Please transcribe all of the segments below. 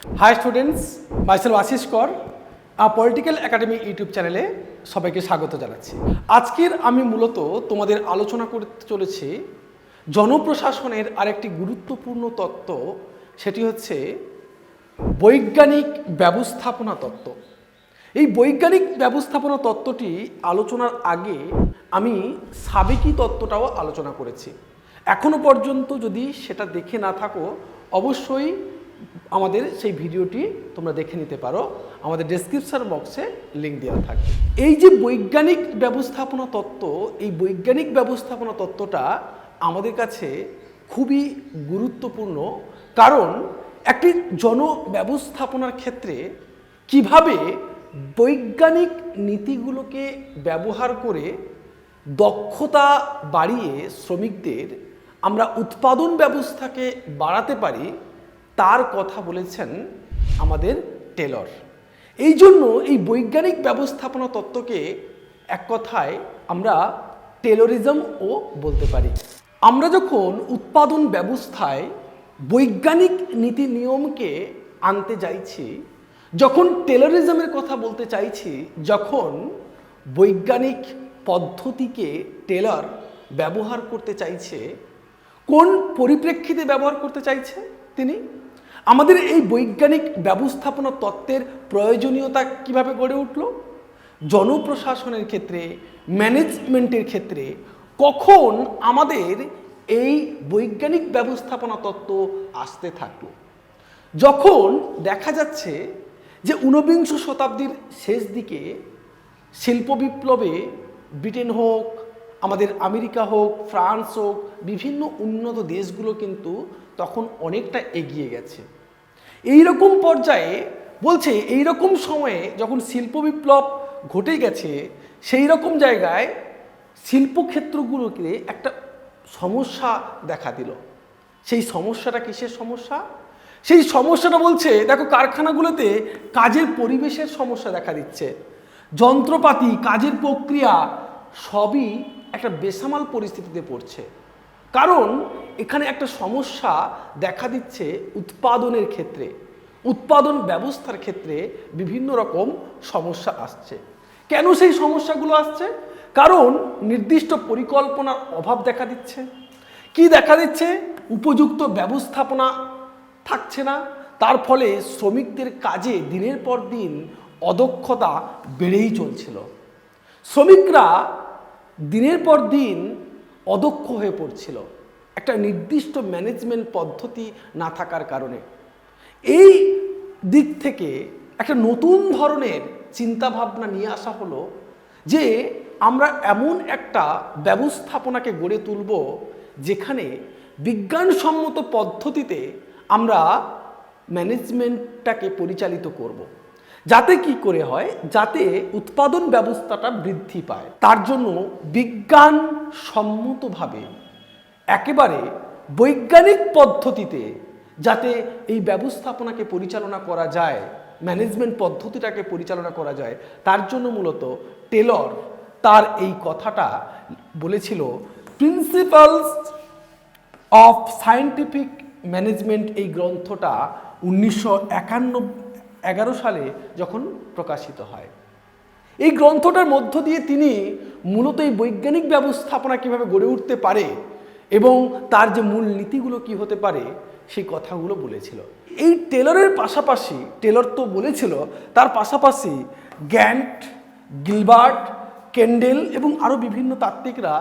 High students micellar Ashis কর political academy YouTube চ্যানেলে সবাইকে স্বাগত জানাচ্ছি। আজকের আমি মূলত তোমাদের আলোচনা করতে চলেছি জনপ্রশাসনের আরেকটি গুরুত্বপূর্ণ তত্ত্ব, সেটি হচ্ছে বৈজ্ঞানিক ব্যবস্থাপনা তত্ত্ব। এই বৈজ্ঞানিক ব্যবস্থাপনা তত্ত্বটি আলোচনার আগে আমি সাবেকি তত্ত্বটাও আলোচনা করেছি। এখনও পর্যন্ত যদি সেটা দেখে না থাকো, অবশ্যই আমাদের সেই ভিডিওটি তোমরা দেখে নিতে পারো। আমাদের ডেসক্রিপশন বক্সে লিঙ্ক দেওয়া থাকবে। এই যে বৈজ্ঞানিক ব্যবস্থাপনা তত্ত্ব, এই বৈজ্ঞানিক ব্যবস্থাপনা তত্ত্বটা আমাদের কাছে খুবই গুরুত্বপূর্ণ। কারণ একটি জন ব্যবস্থাপনার ক্ষেত্রে কীভাবে বৈজ্ঞানিক নীতিগুলোকে ব্যবহার করে দক্ষতা বাড়িয়ে শ্রমিকদের আমরা উৎপাদন ব্যবস্থাকে বাড়াতে পারি তার কথা বলেছেন আমাদের টেলর। এই জন্য এই বৈজ্ঞানিক ব্যবস্থাপনা তত্ত্বকে এক কথায় আমরা টেলরিজমও বলতে পারি। আমরা যখন উৎপাদন ব্যবস্থায় বৈজ্ঞানিক নীতি নিয়মকে আনতে চাইছি যখন টেলরিজমের কথা বলতে চাইছি, যখন বৈজ্ঞানিক পদ্ধতিকে টেলর ব্যবহার করতে চাইছে, কোন পরিপ্রেক্ষিতে ব্যবহার করতে চাইছে তিনি? আমাদের এই বৈজ্ঞানিক ব্যবস্থাপনা তত্ত্বের প্রয়োজনীয়তা কীভাবে গড়ে উঠল? জনপ্রশাসনের ক্ষেত্রে ম্যানেজমেন্টের ক্ষেত্রে, কখন আমাদের এই বৈজ্ঞানিক ব্যবস্থাপনা তত্ত্ব আসতে থাকল? যখন দেখা যাচ্ছে যে ঊনবিংশ শতাব্দীর শেষ দিকে শিল্প বিপ্লবে ব্রিটেন হোক, আমাদের আমেরিকা হোক, ফ্রান্স হোক, বিভিন্ন উন্নত দেশগুলো কিন্তু তখন অনেকটা এগিয়ে গেছে। এই রকম পর্যায়ে বলছে এই রকম সময়ে যখন শিল্প বিপ্লব ঘটে গেছে সেই রকম জায়গায় শিল্পক্ষেত্রগুলোকে একটা সমস্যা দেখা দিল। সেই সমস্যাটা কিসের সমস্যা? সেই সমস্যাটা বলছে, দেখো কারখানাগুলোতে কাজের পরিবেশের সমস্যা দেখা দিচ্ছে। যন্ত্রপাতি, কাজের প্রক্রিয়া সবই একটা বেসামাল পরিস্থিতিতে পড়ছে। কারণ এখানে একটা সমস্যা দেখা দিচ্ছে উৎপাদনের ক্ষেত্রে। উৎপাদন ব্যবস্থার ক্ষেত্রে বিভিন্ন রকম সমস্যা আসছে। কেন সেই সমস্যাগুলো আসছে? কারণ নির্দিষ্ট পরিকল্পনার অভাব দেখা দিচ্ছে। কি দেখা দিচ্ছে? উপযুক্ত ব্যবস্থাপনা থাকছে না। তার ফলে শ্রমিকদের কাজে দিনের পর দিন অদক্ষতা বেড়েই চলছিল। শ্রমিকরা দিনের পর দিন অদক্ষ হয়ে পড়ছিল একটা নির্দিষ্ট ম্যানেজমেন্ট পদ্ধতি না থাকার কারণে এই দিক থেকে একটা নতুন ধরনের চিন্তাভাবনা নিয়ে আসা হলো যে, আমরা এমন একটা ব্যবস্থাপনাকে গড়ে তুলব যেখানে বিজ্ঞানসম্মত পদ্ধতিতে আমরা ম্যানেজমেন্টটাকে পরিচালিত করব। যাতে কি করে হয়? যাতে উৎপাদন ব্যবস্থাটা বৃদ্ধি পায়। তার জন্য বিজ্ঞান সম্মতভাবে একেবারে বৈজ্ঞানিক পদ্ধতিতে যাতে এই ব্যবস্থাপনাকে পরিচালনা করা যায়, ম্যানেজমেন্ট পদ্ধতিটাকে পরিচালনা করা যায়, তার জন্য মূলত টেলর তার এই কথাটা বলেছিল, প্রিন্সিপালস অফ সায়েন্টিফিক ম্যানেজমেন্ট এই গ্রন্থটা উনিশশো একান্ন এগারো সালে যখন প্রকাশিত হয়। এই গ্রন্থটার মধ্য দিয়ে তিনি মূলত এই বৈজ্ঞানিক ব্যবস্থাপনা কীভাবে গড়ে উঠতে পারে এবং তার যে মূল নীতিগুলো কি হতে পারে, সেই কথাগুলো বলেছিল। এই টেলরের পাশাপাশি, টেলর তো বলেছিল, তার পাশাপাশি গ্যান্ট, গিলবার্ট, কেন্ডেল এবং আরও বিভিন্ন তাত্ত্বিকরা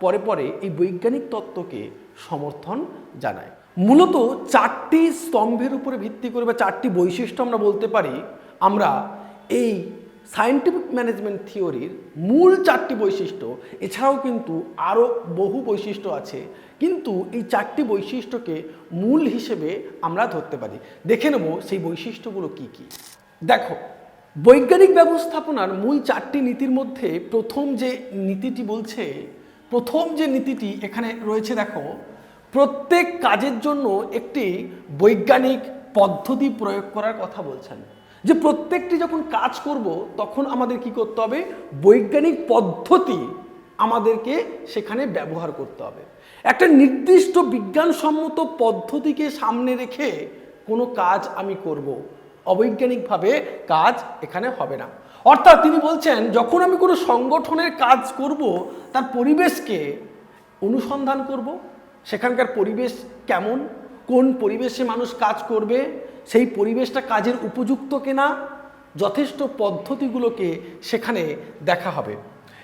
পরে পরে এই বৈজ্ঞানিক তত্ত্বকে সমর্থন জানায়। মূলত চারটি স্তম্ভের উপরে ভিত্তি করে বা চারটি বৈশিষ্ট্য আমরা বলতে পারি, আমরা এই সায়েন্টিফিক ম্যানেজমেন্ট থিওরির মূল চারটি বৈশিষ্ট্য, এছাড়াও কিন্তু আরও বহু বৈশিষ্ট্য আছে, কিন্তু এই চারটি বৈশিষ্ট্যকে মূল হিসেবে আমরা ধরতে পারি। দেখে নেব সেই বৈশিষ্ট্যগুলো কি কি। দেখো, বৈজ্ঞানিক ব্যবস্থাপনার মূল চারটি নীতির মধ্যে প্রথম যে নীতিটি বলছে, প্রথম যে নীতিটি এখানে রয়েছে, দেখো প্রত্যেক কাজের জন্য একটি বৈজ্ঞানিক পদ্ধতি প্রয়োগ করার কথা বলছেন। যে প্রত্যেকটি যখন কাজ করব, তখন আমাদের কি করতে হবে? বৈজ্ঞানিক পদ্ধতি আমাদেরকে সেখানে ব্যবহার করতে হবে। একটা নির্দিষ্ট বিজ্ঞানসম্মত পদ্ধতিকে সামনে রেখে কোনো কাজ আমি করব। অবৈজ্ঞানিকভাবে কাজ এখানে হবে না। অর্থাৎ তিনি বলছেন, যখন আমি কোনো সংগঠনের কাজ করব, তার পরিবেশকে অনুসন্ধান করব সেখানকার পরিবেশ কেমন? কোন পরিবেশে মানুষ কাজ করবে? সেই পরিবেশটা কাজের উপযুক্ত কিনা? যথেষ্ট পদ্ধতিগুলোকে সেখানে দেখা হবে।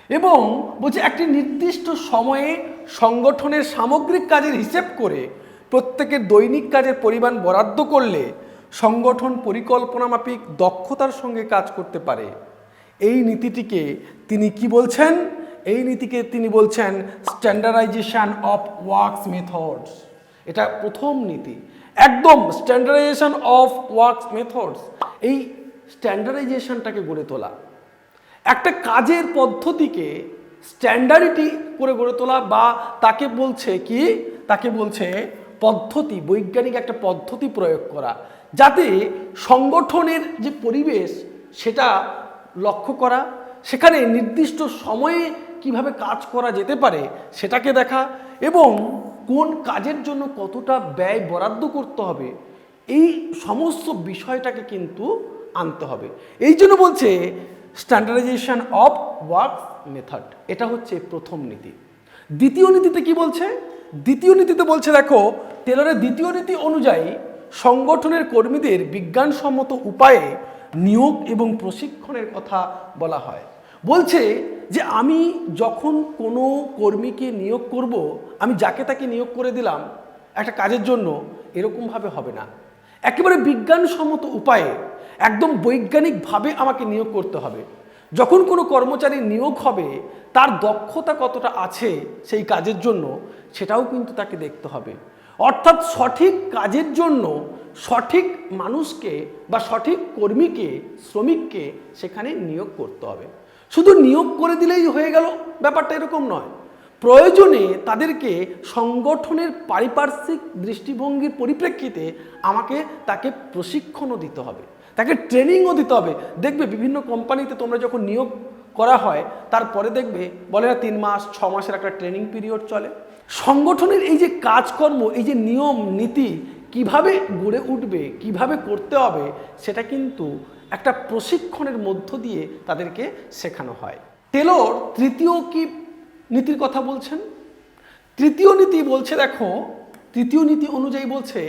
এবং বলছে, একটি নির্দিষ্ট সময়ে সংগঠনের সামগ্রিক কাজের হিসেব করে প্রত্যেকের দৈনিক কাজের পরিমাণ বরাদ্দ করলে সংগঠন পরিকল্পনা মাফিক দক্ষতার সঙ্গে কাজ করতে পারে। এই নীতিটিকে তিনি কি বলছেন? এই নীতিকে তিনি বলছেন স্ট্যান্ডার্ডাইজেশন অফ ওয়ার্কস মেথডস এটা প্রথম নীতি। একদম স্ট্যান্ডার্ডাইজেশন অফ ওয়ার্কস মেথডস এই স্ট্যান্ডার্ডাইজেশনটাকে গড়ে তোলা। একটা কাজের পদ্ধতিকে স্ট্যান্ডার্ডিটি করে গড়ে তোলা বা তাকে বলছে কি? তাকে বলছে পদ্ধতি, বৈজ্ঞানিক একটা পদ্ধতি প্রয়োগ করা। যাতে সংগঠনের যে পরিবেশ, সেটা লক্ষ্য করা। সেখানে নির্দিষ্ট সময়ে কীভাবে কাজ করা যেতে পারে সেটাকে দেখা এবং কোন কাজের জন্য কতটা ব্যয় বরাদ্দ করতে হবে, এই সমস্ত বিষয়টাকে কিন্তু আনতে হবে। এই জন্য বলছে স্ট্যান্ডার্ডাইজেশন অফ ওয়ার্ক মেথড এটা হচ্ছে প্রথম নীতি। দ্বিতীয় নীতিতে কি বলছে? দ্বিতীয় নীতিতে বলছে দেখো, টেলরের দ্বিতীয় নীতি অনুযায়ী সংগঠনের কর্মীদের বিজ্ঞানসম্মত উপায়ে নিয়োগ এবং প্রশিক্ষণের কথা বলা হয়। বলছে যে আমি যখন কোনো কর্মীকে নিয়োগ করব, আমি যাকে তাকে নিয়োগ করে দিলাম একটা কাজের জন্য, এরকমভাবে হবে না। একেবারে বিজ্ঞানসম্মত উপায়ে, একদম বৈজ্ঞানিকভাবে আমাকে নিয়োগ করতে হবে। যখন কোনো কর্মচারী নিয়োগ হবে, তার দক্ষতা কতটা আছে সেই কাজের জন্য, সেটাও কিন্তু তাকে দেখতে হবে। অর্থাৎ সঠিক কাজের জন্য সঠিক মানুষকে বা সঠিক কর্মীকে, শ্রমিককে সেখানে নিয়োগ করতে হবে। শুধু নিয়োগ করে দিলেই হয়ে গেল, ব্যাপারটা এরকম নয়। প্রয়োজনে তাদেরকে সংগঠনের পারিপার্শ্বিক দৃষ্টিভঙ্গির পরিপ্রেক্ষিতে আমাকে তাকে প্রশিক্ষণও দিতে হবে, তাকে ট্রেনিংও দিতে হবে। দেখবে বিভিন্ন কোম্পানিতে তোমরা যখন নিয়োগ করা হয়, তারপরে দেখবে বলে না তিন মাস, ছ মাসের একটা ট্রেনিং পিরিয়ড চলে। সংগঠনের এই যে কাজকর্ম, এই যে নিয়ম, নীতি, কীভাবে গড়ে উঠবে, কীভাবে করতে হবে, সেটা কিন্তু একটা প্রশিক্ষণের মধ্য দিয়ে তাদেরকে শেখানো হয়। টেলর তৃতীয় কি নীতির কথা বলছেন? তৃতীয় নীতি বলছে, দেখো, তৃতীয় নীতি অনুযায়ী বলছে,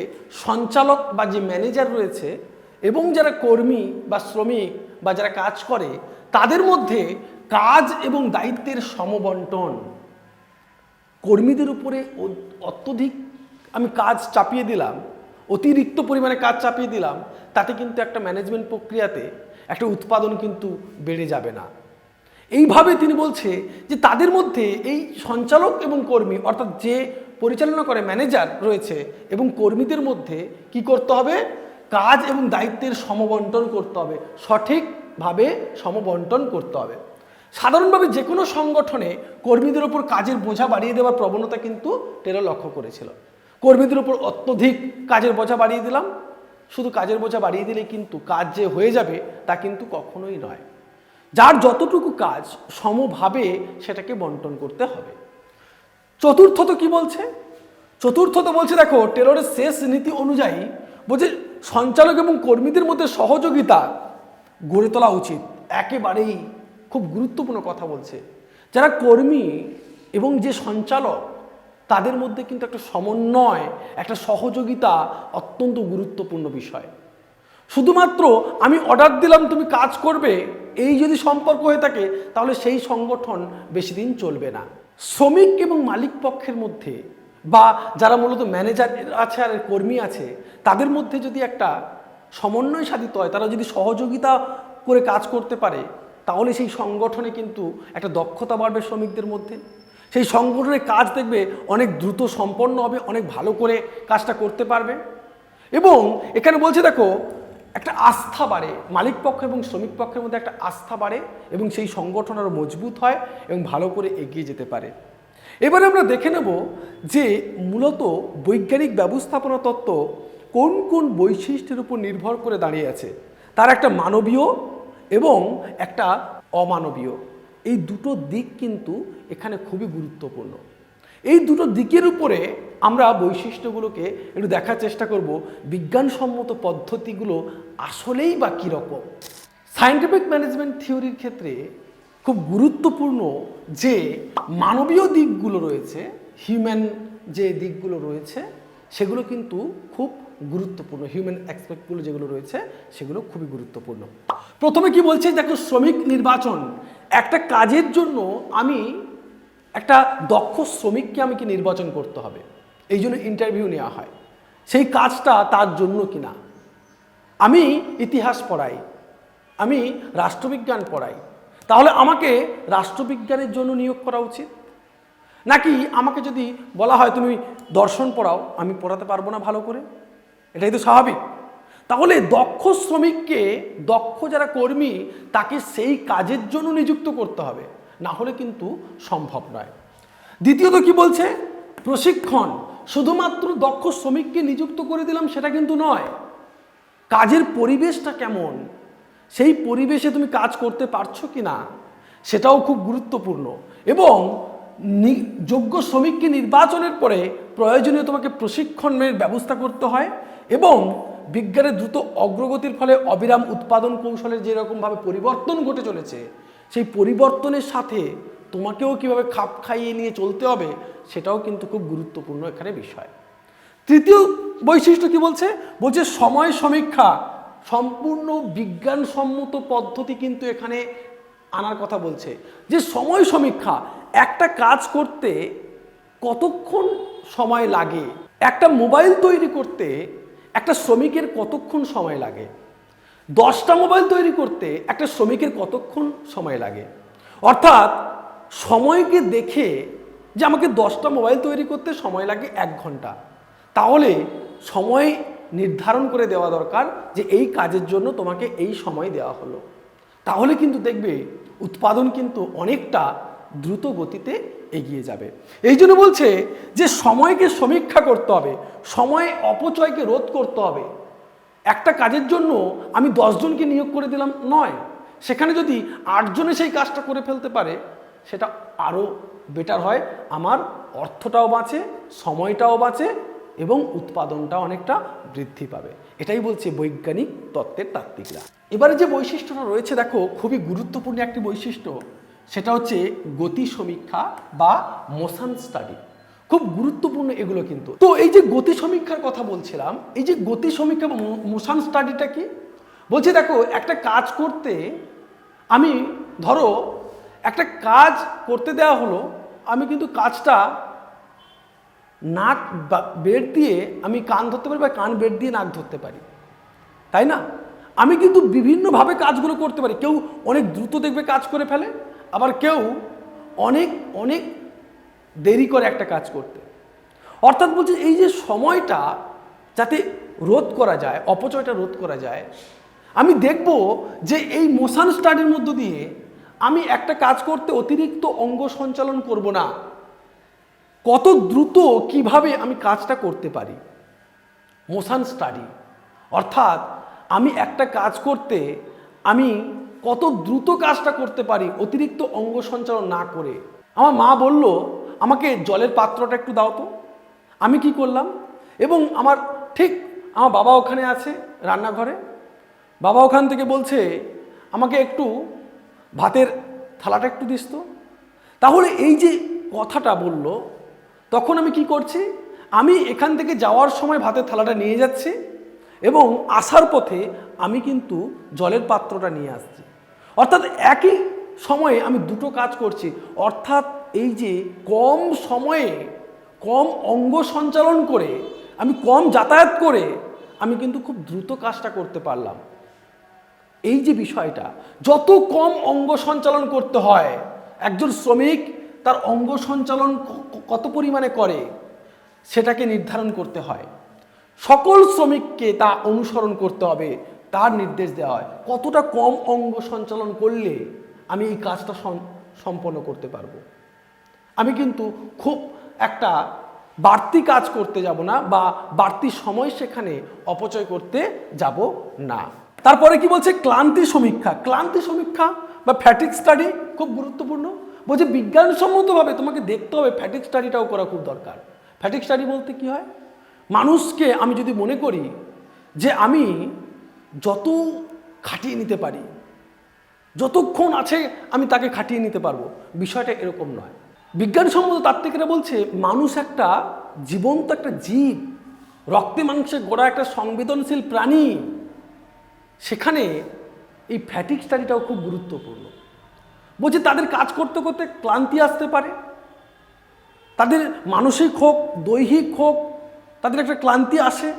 সঞ্চালক বা যে ম্যানেজার রয়েছে এবং যারা কর্মী বা শ্রমিক বা যারা কাজ করে, তাদের মধ্যে কাজ এবং দায়িত্বের সমবন্টন। কর্মীদের উপরে অত্যধিক আমি কাজ চাপিয়ে দিলাম, অতিরিক্ত পরিমাণে কাজ চাপিয়ে দিলাম তাতে কিন্তু একটা ম্যানেজমেন্ট প্রক্রিয়াতে একটা উৎপাদন কিন্তু বেড়ে যাবে না। এইভাবে তিনি বলছে যে তাদের মধ্যে এই সঞ্চালক এবং কর্মী, অর্থাৎ যে পরিচালনা করে ম্যানেজার রয়েছে এবং কর্মীদের মধ্যে কি করতে হবে? কাজ এবং দায়িত্বের সমবন্টন করতে হবে। সঠিকভাবে সমবন্টন করতে হবে। সাধারণভাবে যে কোনো সংগঠনে কর্মীদের ওপর কাজের বোঝা বাড়িয়ে দেওয়ার প্রবণতা কিন্তু টেলর লক্ষ্য করেছিল। কর্মীদের উপর অত্যধিক কাজের বোঝা বাড়িয়ে দিলাম। শুধু কাজের বোঝা বাড়িয়ে দিলে কিন্তু কাজ যে হয়ে যাবে তা কিন্তু কখনোই নয়। যার যতটুকু কাজ সমভাবে সেটাকে বন্টন করতে হবে। চতুর্থত কি বলছে? চতুর্থত বলছে দেখো, টেলরের শেষ নীতি অনুযায়ী বলছে, সঞ্চালক এবং কর্মীদের মধ্যে সহযোগিতা গড়ে তোলা উচিত। একেবারেই খুব গুরুত্বপূর্ণ কথা বলছে। যারা কর্মী এবং যে সঞ্চালক তাদের মধ্যে কিন্তু একটা সমন্বয়, একটা সহযোগিতা অত্যন্ত গুরুত্বপূর্ণ বিষয়। শুধুমাত্র আমি অর্ডার দিলাম, তুমি কাজ করবে, এই যদি সম্পর্ক হয়ে থাকে, তাহলে সেই সংগঠন বেশি দিন চলবে না। শ্রমিক এবং মালিক পক্ষের মধ্যে বা যারা মূলত ম্যানেজার আছে আর কর্মী আছে, তাদের মধ্যে যদি একটা সমন্বয় সাধিত হয়, তারা যদি সহযোগিতা করে কাজ করতে পারে, তাহলে সেই সংগঠনে কিন্তু একটা দক্ষতা বাড়বে শ্রমিকদের মধ্যে। সেই সংগঠনের কাজ দেখবে অনেক দ্রুত সম্পন্ন হবে, অনেক ভালো করে কাজটা করতে পারবে। এবং এখানে বলছে দেখো, একটা আস্থা বাড়ে, মালিক পক্ষ এবং শ্রমিক পক্ষের মধ্যে একটা আস্থা বাড়ে এবং সেই সংগঠন আরও মজবুত হয় এবং ভালো করে এগিয়ে যেতে পারে। এবারে আমরা দেখে নেব যে মূলত বৈজ্ঞানিক ব্যবস্থাপনা তত্ত্ব কোন কোন বৈশিষ্ট্যের উপর নির্ভর করে দাঁড়িয়ে আছে। তার একটা মানবীয় এবং একটা অমানবীয়। এই দুটো দিক কিন্তু এখানে খুবই গুরুত্বপূর্ণ। এই দুটো দিকের উপরে আমরা বৈশিষ্ট্যগুলোকে একটু দেখার চেষ্টা করব, বিজ্ঞানসম্মত পদ্ধতিগুলো আসলেই বা কীরকম? সায়েন্টিফিক ম্যানেজমেন্ট থিওরির ক্ষেত্রে খুব গুরুত্বপূর্ণ যে মানবীয় দিকগুলো রয়েছে হিউম্যান যে দিকগুলো রয়েছে, সেগুলো কিন্তু খুব গুরুত্বপূর্ণ। হিউম্যান অ্যাসপেক্টগুলো যেগুলো রয়েছে, সেগুলো খুবই গুরুত্বপূর্ণ। প্রথমে কি বলছে, দেখো শ্রমিক নির্বাচন। একটা কাজের জন্য আমি একটা দক্ষ শ্রমিককে আমাকে নির্বাচন করতে হবে। এই জন্য ইন্টারভিউ নেওয়া হয়। সেই কাজটা তার জন্য কিনা? আমি ইতিহাস পড়াই। আমি রাষ্ট্রবিজ্ঞান পড়াই। তাহলে আমাকে রাষ্ট্রবিজ্ঞানের জন্য নিয়োগ করা উচিত? নাকি আমাকে যদি বলা হয়, তুমি দর্শন পড়াও, আমি পড়াতে পারব না ভালো করে এটাই তো স্বাভাবিক। তাহলে দক্ষ শ্রমিককে, দক্ষ যারা কর্মী, তাকে সেই কাজের জন্য নিযুক্ত করতে হবে। না হলে কিন্তু সম্ভব নয়। দ্বিতীয়ত কি বলছে? প্রশিক্ষণ। শুধুমাত্র দক্ষ শ্রমিককে নিযুক্ত করে দিলাম সেটা কিন্তু নয়। কাজের পরিবেশটা কেমন? সেই পরিবেশে তুমি কাজ করতে পারছ কি না সেটাও খুব গুরুত্বপূর্ণ। এবং যোগ্য শ্রমিককে নির্বাচনের পরে প্রয়োজনীয় তোমাকে প্রশিক্ষণের ব্যবস্থা করতে হয় এবং বিজ্ঞানের দ্রুত অগ্রগতির ফলে অবিরাম উৎপাদন কৌশলের যেরকমভাবে পরিবর্তন ঘটে চলেছে সেই পরিবর্তনের সাথে তোমাকেও কীভাবে খাপ খাইয়ে নিয়ে চলতে হবে সেটাও কিন্তু খুব গুরুত্বপূর্ণ এখানে বিষয়। তৃতীয় বৈশিষ্ট্য কি বলছে? বলছে সময় সমীক্ষা, সম্পূর্ণ বিজ্ঞানসম্মত পদ্ধতি কিন্তু এখানে আনার কথা বলছে। যে সময় সমীক্ষা, একটা কাজ করতে কতক্ষণ সময় লাগে, একটা মোবাইল তৈরি করতে একটা শ্রমিকের কতক্ষণ সময় লাগে দশটা মোবাইল তৈরি করতে একটা শ্রমিকের কতক্ষণ সময় লাগে? অর্থাৎ সময়কে দেখে যে আমাকে দশটা মোবাইল তৈরি করতে সময় লাগে এক ঘণ্টা। তাহলে সময় নির্ধারণ করে দেওয়া দরকার যে এই কাজের জন্য তোমাকে এই সময় দেওয়া হলো। তাহলে কিন্তু দেখবে উৎপাদন কিন্তু অনেকটা দ্রুত গতিতে এগিয়ে যাবে। এই জন্য বলছে যে, সময়কে সমীক্ষা করতে হবে, সময় অপচয়কে রোধ করতে হবে। একটা কাজের জন্য আমি দশজনকে নিয়োগ করে দিলাম নয়। সেখানে যদি আটজনে সেই কাজটা করে ফেলতে পারে, সেটা আরও বেটার হয়। আমার অর্থটাও বাঁচে, সময়টাও বাঁচে এবং উৎপাদনটা অনেকটা বৃদ্ধি পাবে। এটাই বলছে বৈজ্ঞানিক তত্ত্বের তাত্ত্বিকরা। এবারে যে বৈশিষ্ট্যটা রয়েছে, দেখো, খুবই গুরুত্বপূর্ণ একটি বৈশিষ্ট্য। সেটা হচ্ছে গতি সমীক্ষা বা মোশন স্টাডি খুব গুরুত্বপূর্ণ এগুলো কিন্তু। তো এই যে গতি সমীক্ষার কথা বলছিলাম, এই যে গতি সমীক্ষা মোশন স্টাডিটা কি? বলছে দেখো, একটা কাজ করতে আমি, ধরো, একটা কাজ করতে দেওয়া হলো, আমি কিন্তু কাজটা নাক বেড দিয়ে আমি কান ধরতে পারি বা কান বেড দিয়ে নাক ধরতে পারি। তাই না? আমি কিন্তু বিভিন্নভাবে কাজগুলো করতে পারি। কেউ অনেক দ্রুত দেখবে কাজ করে ফেলে, আবার কেউ অনেক অনেক দেরি করে একটা কাজ করতে। অর্থাৎ বলছে এই যে সময়টা যাতে রোধ করা যায়, অপচয়টা রোধ করা যায়, আমি দেখব যে এই মোশন স্টাডির মধ্য দিয়ে আমি একটা কাজ করতে অতিরিক্ত অঙ্গ সঞ্চালন করব না। কত দ্রুত কীভাবে আমি কাজটা করতে পারি? Motion study. অর্থাৎ আমি একটা কাজ করতে আমি কত দ্রুত কাজটা করতে পারি, অতিরিক্ত অঙ্গ সঞ্চালন না করে? আমার মা বলল, আমাকে জলের পাত্রটা একটু দাও তো। আমি কি করলাম? এবং আমার ঠিক আমার বাবা ওখানে আছে রান্নাঘরে। বাবা ওখান থেকে বলছে, আমাকে একটু ভাতের থালাটা একটু দিস তো। তাহলে এই যে কথাটা বলল, তখন আমি কি করছি? আমি এখান থেকে যাওয়ার সময় ভাতের থালাটা নিয়ে যাচ্ছি এবং আসার পথে আমি কিন্তু জলের পাত্রটা নিয়ে আসছি। অর্থাৎ একই সময়ে আমি দুটো কাজ করছি। অর্থাৎ এই যে কম সময়ে, কম অঙ্গ সঞ্চালন করে, আমি কম যাতায়াত করে, আমি কিন্তু খুব দ্রুত কাজটা করতে পারলাম। এই যে বিষয়টা, যত কম অঙ্গ সঞ্চালন করতে হয়, একজন শ্রমিক তার অঙ্গ সঞ্চালন কত পরিমাণে করে, সেটাকে নির্ধারণ করতে হয়। সকল শ্রমিককে তা অনুসরণ করতে হবে, তার নির্দেশ দেওয়া হয়। কতটা কম অঙ্গ সঞ্চালন করলে আমি এই কাজটা সম্পন্ন করতে পারব। আমি কিন্তু খুব একটা বাড়তি কাজ করতে যাব না বা বাড়তি সময় সেখানে অপচয় করতে যাব না। তারপরে কি বলছে? ক্লান্তি সমীক্ষা। ক্লান্তি সমীক্ষা বা ফ্যাটিক স্টাডি খুব গুরুত্বপূর্ণ। বলছে বিজ্ঞানসম্মতভাবে তোমাকে দেখতে হবে ফ্যাটিক স্টাডিটাও করা খুব দরকার। ফ্যাটিক স্টাডি বলতে কি হয়? মানুষকে আমি যদি মনে করি যে আমি যত খাটিয়ে নিতে পারি যতক্ষণ আছে আমি তাকে খাটিয়ে নিতে পারব। বিষয়টা এরকম নয়। বিজ্ঞানসম্মত তাত্ত্বিকরা বলছে, মানুষ একটা জীবন্ত একটা জীব, রক্তে মাংসে গোড়া একটা সংবেদনশীল প্রাণী। সেখানে এই ফ্যাটিক স্টাডিটাও খুব গুরুত্বপূর্ণ। বলছে, তাদের কাজ করতে করতে ক্লান্তি আসতে পারে। তাদের মানসিক হোক, দৈহিক হোক, তাদের একটা ক্লান্তি আসে।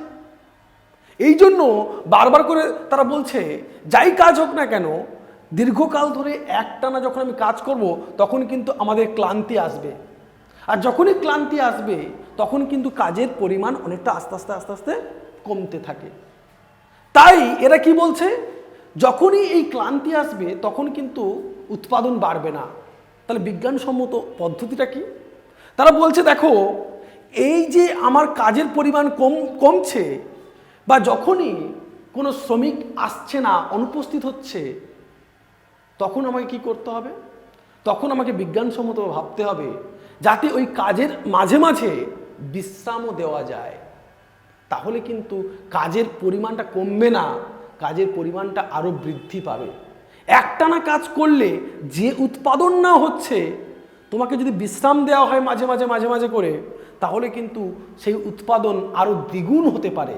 এই জন্য বারবার করে তারা বলছে, যাই কাজ হোক না কেন দীর্ঘকাল ধরে একটানা যখন আমি কাজ করব, তখন কিন্তু আমাদের ক্লান্তি আসবে। আর যখনই ক্লান্তি আসবে, তখন কিন্তু কাজের পরিমাণ অনেকটা আস্তে আস্তে আস্তে আস্তে কমতে থাকে। তাই এরা কি বলছে? যখনই এই ক্লান্তি আসবে, তখন কিন্তু উৎপাদন বাড়বে না। তাহলে বিজ্ঞানসম্মত পদ্ধতিটা কি? তারা বলছে, দেখো, এই যে আমার কাজের পরিমাণ কম, কমছে, বা যখনই কোনো শ্রমিক আসছে না, অনুপস্থিত হচ্ছে তখন আমাকে কি করতে হবে? তখন আমাকে বিজ্ঞানসম্মত ভাবতে হবে। যাতে ওই কাজের মাঝে মাঝে বিশ্রামও দেওয়া যায়। তাহলে কিন্তু কাজের পরিমাণটা কমবে না, কাজের পরিমাণটা আরও বৃদ্ধি পাবে। একটানা কাজ করলে যে উৎপাদন না হচ্ছে, তোমাকে যদি বিশ্রাম দেওয়া হয় মাঝে মাঝে মাঝে মাঝে করে, তাহলে কিন্তু সেই উৎপাদন আরও দ্বিগুণ হতে পারে।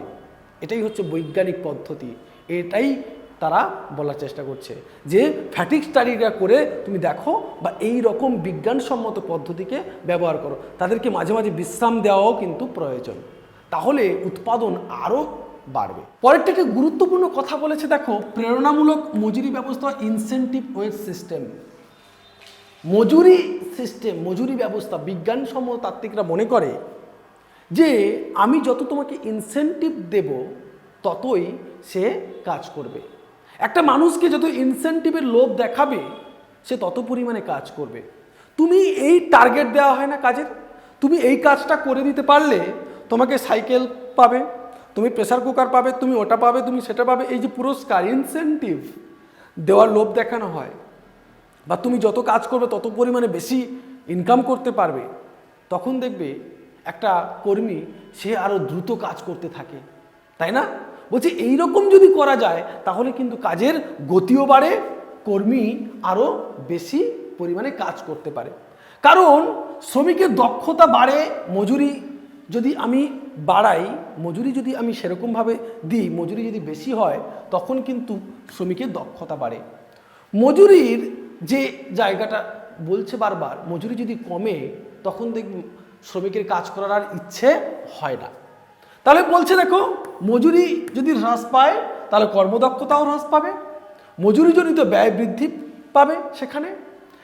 এটাই হচ্ছে বৈজ্ঞানিক পদ্ধতি। এটাই তারা বলার চেষ্টা করছে। যে ফ্যাটিক স্টাডিটা করে তুমি দেখো বা এই রকম বিজ্ঞানসম্মত পদ্ধতিকে ব্যবহার করো। তাদেরকে মাঝে মাঝে বিশ্রাম দেওয়াও কিন্তু প্রয়োজন। তাহলে উৎপাদন আরও বাড়বে। পরেরটা একটি গুরুত্বপূর্ণ কথা বলেছে, দেখো, প্রেরণামূলক মজুরি ব্যবস্থা ইনসেন্টিভ ওয়েজ সিস্টেম মজুরি সিস্টেম মজুরি ব্যবস্থা বিজ্ঞানসম্মত তাত্ত্বিকরা মনে করে যে আমি যত তোমাকে ইনসেন্টিভ দেব, ততই সে কাজ করবে। একটা মানুষকে যত ইনসেন্টিভের লোভ দেখাবে, সে তত পরিমাণে কাজ করবে। তুমি এই টার্গেট দেওয়া হয় না কাজের? তুমি এই কাজটা করে দিতে পারলে তোমাকে সাইকেল পাবে, তুমি প্রেসার কুকার পাবে, তুমি ওটা পাবে, তুমি সেটা পাবে। এই যে পুরস্কার ইনসেন্টিভ দেওয়ার লোভ দেখানো হয় বা তুমি যত কাজ করবে, তত পরিমাণে বেশি ইনকাম করতে পারবে, তখন দেখবে একটা কর্মী, সে আরও দ্রুত কাজ করতে থাকে। তাই না? বলছি, এইরকম যদি করা যায়, তাহলে কিন্তু কাজের গতিও বাড়ে, কর্মী আরও বেশি পরিমাণে কাজ করতে পারে। কারণ শ্রমিকের দক্ষতা বাড়ে, মজুরি যদি আমি বাড়াই, মজুরি যদি আমি সেরকমভাবে দিই, মজুরি যদি বেশি হয়, তখন কিন্তু শ্রমিকের দক্ষতা বাড়ে। মজুরির যে জায়গাটা বলছে বারবার, মজুরি যদি কমে, তখন দেখব, শ্রমিকের কাজ করার আর ইচ্ছে হয় না। তাহলে বলছে, দেখো মজুরি যদি হ্রাস পায়, তাহলে কর্মদক্ষতাও হ্রাস পাবে। মজুরিজনিত ব্যয় বৃদ্ধি পাবে সেখানে।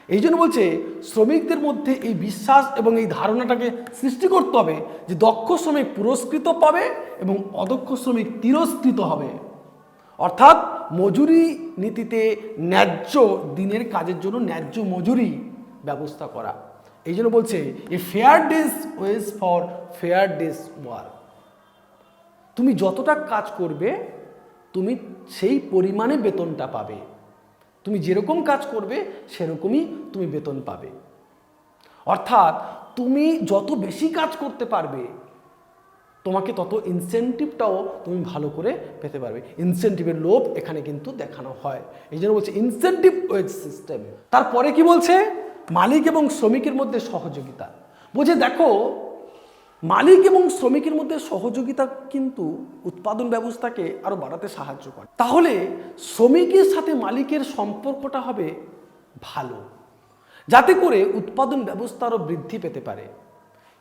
এই জন্য বলছে, শ্রমিকদের মধ্যে এই বিশ্বাস এবং এই ধারণাটাকে সৃষ্টি করতে হবে যে দক্ষ শ্রমিক পুরস্কৃত পাবে এবং অদক্ষ শ্রমিক তিরস্কৃত হবে। অর্থাৎ মজুরি নীতিতে ন্যায্য দিনের কাজের জন্য ন্যায্য মজুরি ব্যবস্থা করা। এই জন্য বলছে a fair day's wage for fair day's work তুমি যতটা কাজ করবে, তুমি সেই পরিমাণে বেতনটা পাবে। তুমি যেরকম কাজ করবে, সেরকমই তুমি বেতন পাবে। অর্থাৎ তুমি যত বেশি কাজ করতে পারবে, তোমাকে তত ইনসেন্টিভটাও তুমি ভালো করে পেতে পারবে। ইনসেন্টিভের লোভ এখানে কিন্তু দেখানো হয়। এই জন্য বলছে ইনসেন্টিভ ওয়েজ সিস্টেম তারপরে কি বলছে? মালিক এবং শ্রমিকের মধ্যে সহযোগিতা। বলছে, দেখো মালিক এবং শ্রমিকের মধ্যে সহযোগিতা কিন্তু উৎপাদন ব্যবস্থাকে আরও বাড়াতে সাহায্য করে। তাহলে শ্রমিকের সাথে মালিকের সম্পর্কটা হবে ভালো, যাতে করে উৎপাদন ব্যবস্থা আরও বৃদ্ধি পেতে পারে।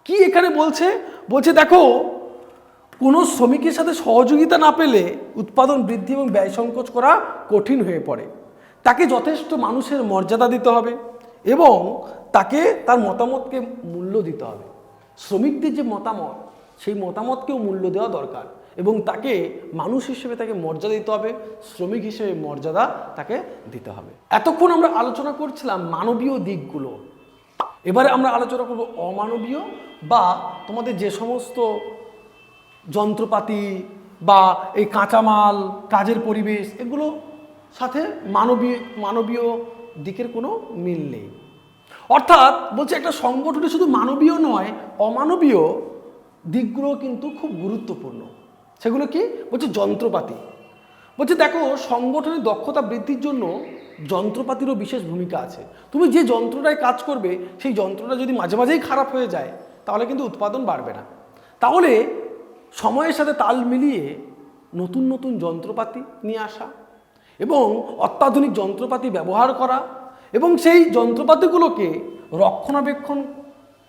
কি এখানে বলছে? বলছে দেখো, কোনো শ্রমিকের সাথে সহযোগিতা না পেলে উৎপাদন বৃদ্ধি এবং ব্যয় সংকোচ করা কঠিন হয়ে পড়ে। তাকে যথেষ্ট মানুষের মর্যাদা দিতে হবে এবং তাকে তার মতামতকে মূল্য দিতে হবে। শ্রমিকদের যে মতামত, সেই মতামতকেও মূল্য দেওয়া দরকার এবং তাকে মানুষ হিসেবে তাকে মর্যাদা দিতে হবে, শ্রমিক হিসেবে মর্যাদা তাকে দিতে হবে। এতক্ষণ আমরা আলোচনা করছিলাম মানবীয় দিকগুলো। এবারে আমরা আলোচনা করব অমানবীয় বা তোমাদের যে সমস্ত যন্ত্রপাতি বা এই কাঁচামাল, কাজের পরিবেশ, এগুলো সাথে মানবীয় মানবীয় দিকের কোনো মিল নেই। অর্থাৎ বলছে একটা সংগঠনে শুধু মানবীয় নয়, অমানবীয় দিকগুলো কিন্তু খুব গুরুত্বপূর্ণ। সেগুলো কি? বলছে যন্ত্রপাতি। বলছে দেখো, সংগঠনের দক্ষতা বৃদ্ধির জন্য যন্ত্রপাতিরও বিশেষ ভূমিকা আছে। তুমি যে যন্ত্রটায় কাজ করবে, সেই যন্ত্রটা যদি মাঝে মাঝেই খারাপ হয়ে যায়, তাহলে কিন্তু উৎপাদন বাড়বে না। তাহলে সময়ের সাথে তাল মিলিয়ে নতুন নতুন যন্ত্রপাতি নিয়ে আসা এবং অত্যাধুনিক যন্ত্রপাতি ব্যবহার করা এবং সেই যন্ত্রপাতিগুলোকে রক্ষণাবেক্ষণ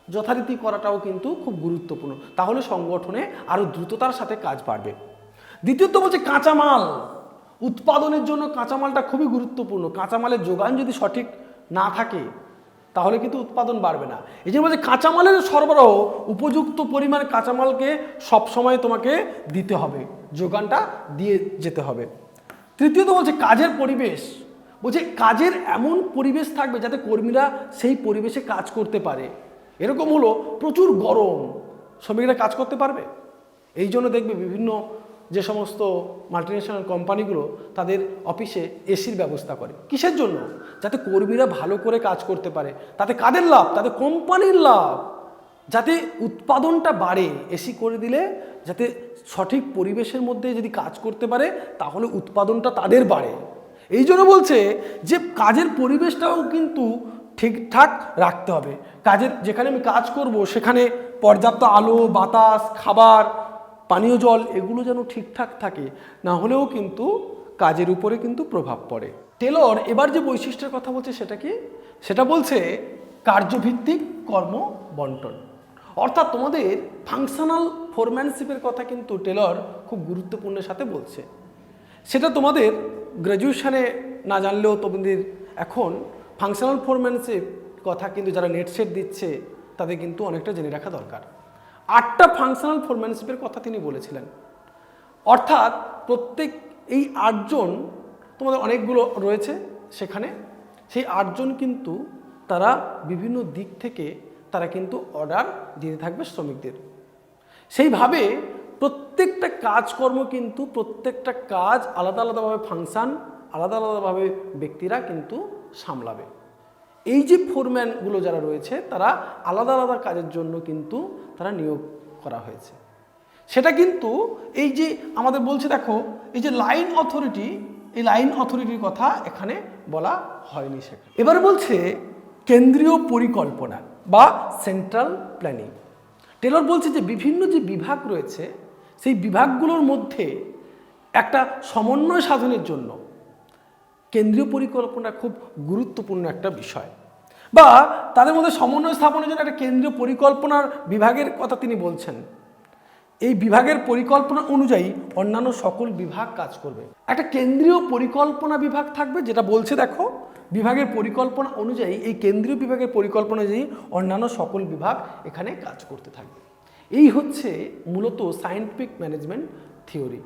যথারীতি করাটাও কিন্তু খুব গুরুত্বপূর্ণ। তাহলে সংগঠনে আরও দ্রুততার সাথে কাজ বাড়বে। দ্বিতীয়ত বলছে কাঁচামাল। উৎপাদনের জন্য কাঁচামালটা খুবই গুরুত্বপূর্ণ। কাঁচামালের যোগান যদি সঠিক না থাকে, তাহলে কিন্তু উৎপাদন বাড়বে না। এই জন্য বলছে কাঁচামালের সরবরাহ উপযুক্ত পরিমাণ কাঁচামালকে সবসময় তোমাকে দিতে হবে। যোগানটা দিয়ে যেতে হবে। তৃতীয়ত বলছে কাজের পরিবেশ। বলছে, কাজের এমন পরিবেশ থাকবে যাতে কর্মীরা সেই পরিবেশে কাজ করতে পারে। এরকম হলো প্রচুর গরম। শ্রমিকরা কাজ করতে পারবে? এই জন্য দেখবে বিভিন্ন যে সমস্ত মাল্টিনেশনাল কোম্পানিগুলো তাদের অফিসে এসির ব্যবস্থা করে। কিসের জন্য? যাতে কর্মীরা ভালো করে কাজ করতে পারে। তাতে কাদের লাভ? তাতে কোম্পানির লাভ। যাতে উৎপাদনটা বাড়ে এসি করে দিলে, যাতে সঠিক পরিবেশের মধ্যে যদি কাজ করতে পারে, তাহলে উৎপাদনটা তাদের বাড়ে। এই জন্য বলছে যে কাজের পরিবেশটাও কিন্তু ঠিকঠাক রাখতে হবে। কাজের যেখানে আমি কাজ করব, সেখানে পর্যাপ্ত আলো, বাতাস, খাবার, পানীয় জল, এগুলো যেন ঠিকঠাক থাকে, না হলেও কিন্তু কাজের উপরে কিন্তু প্রভাব পড়ে। টেলর এবার যে বৈশিষ্ট্যের কথা বলছে সেটা কি? সেটা বলছে কার্যভিত্তিক কর্ম বন্টন। অর্থাৎ তোমাদের ফাংশনাল ফোরম্যানশিপের কথা কিন্তু টেলর খুব গুরুত্বপূর্ণের সাথে বলছে। সেটা তোমাদের গ্র্যাজুয়েশনে না জানলেও তোমাদের এখন ফাংশনাল ফোরম্যানশিপ কথা কিন্তু যারা নেট সেট দিচ্ছে, তাদের কিন্তু অনেকটা জেনে রাখা দরকার। আটটা ফাংশনাল ফোরম্যানশিপের কথা তিনি বলেছিলেন। অর্থাৎ প্রত্যেক এই আটজন তোমাদের অনেকগুলো রয়েছে সেখানে। সেই আটজন কিন্তু তারা বিভিন্ন দিক থেকে তারা কিন্তু অর্ডার দিতে থাকবে শ্রমিকদের। সেইভাবে প্রত্যেকটা কাজকর্ম কিন্তু, প্রত্যেকটা কাজ আলাদা আলাদাভাবে ফাংশন আলাদা আলাদাভাবে ব্যক্তিরা কিন্তু সামলাবে। এই যে ফোরম্যানগুলো যারা রয়েছে, তারা আলাদা আলাদা কাজের জন্য কিন্তু তারা নিয়োগ করা হয়েছে। সেটা কিন্তু এই যে আমাদের বলছে, দেখো, এই যে লাইন অথরিটি এই লাইন অথরিটির কথা এখানে বলা হয়নি সেখানে। এবার বলছে, কেন্দ্রীয় পরিকল্পনা বা সেন্ট্রাল প্ল্যানিং টেলর বলছে যে বিভিন্ন যে বিভাগ রয়েছে সেই বিভাগগুলোর মধ্যে একটা সমন্বয় সাধনের জন্য কেন্দ্রীয় পরিকল্পনা খুব গুরুত্বপূর্ণ একটা বিষয়। বা তাদের মধ্যে সমন্বয় স্থাপনের জন্য একটা কেন্দ্রীয় পরিকল্পনার বিভাগের কথা তিনি বলছেন। এই বিভাগের পরিকল্পনা অনুযায়ী অন্যান্য সকল বিভাগ কাজ করবে। একটা কেন্দ্রীয় পরিকল্পনা বিভাগ থাকবে যেটা বলছে দেখো, বিভাগের পরিকল্পনা অনুযায়ী এই কেন্দ্রীয় বিভাগের পরিকল্পনা অনুযায়ী অন্যান্য সকল বিভাগ এখানে কাজ করতে থাকবে। এই হচ্ছে মূলত সায়েন্টিফিক ম্যানেজমেন্ট থিওরি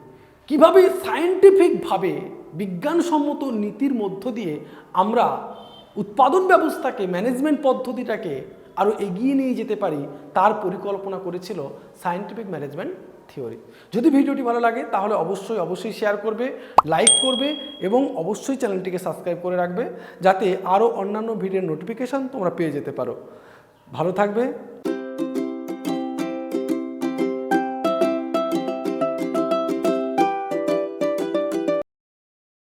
কীভাবে সায়েন্টিফিকভাবে বিজ্ঞানসম্মত নীতির মধ্য দিয়ে আমরা উৎপাদন ব্যবস্থাকে ম্যানেজমেন্ট পদ্ধতিটাকে আরও এগিয়ে নিয়ে যেতে পারি, তার পরিকল্পনা করেছিল সায়েন্টিফিক ম্যানেজমেন্ট থিওরি যদি ভিডিওটি ভালো লাগে, তাহলে অবশ্যই অবশ্যই শেয়ার করবে লাইক করবে এবং অবশ্যই চ্যানেলটিকে সাবস্ক্রাইব করে রাখবে, যাতে আরও অন্যান্য ভিডিওর নোটিফিকেশান তোমরা পেয়ে যেতে পারো। ভালো থাকবে।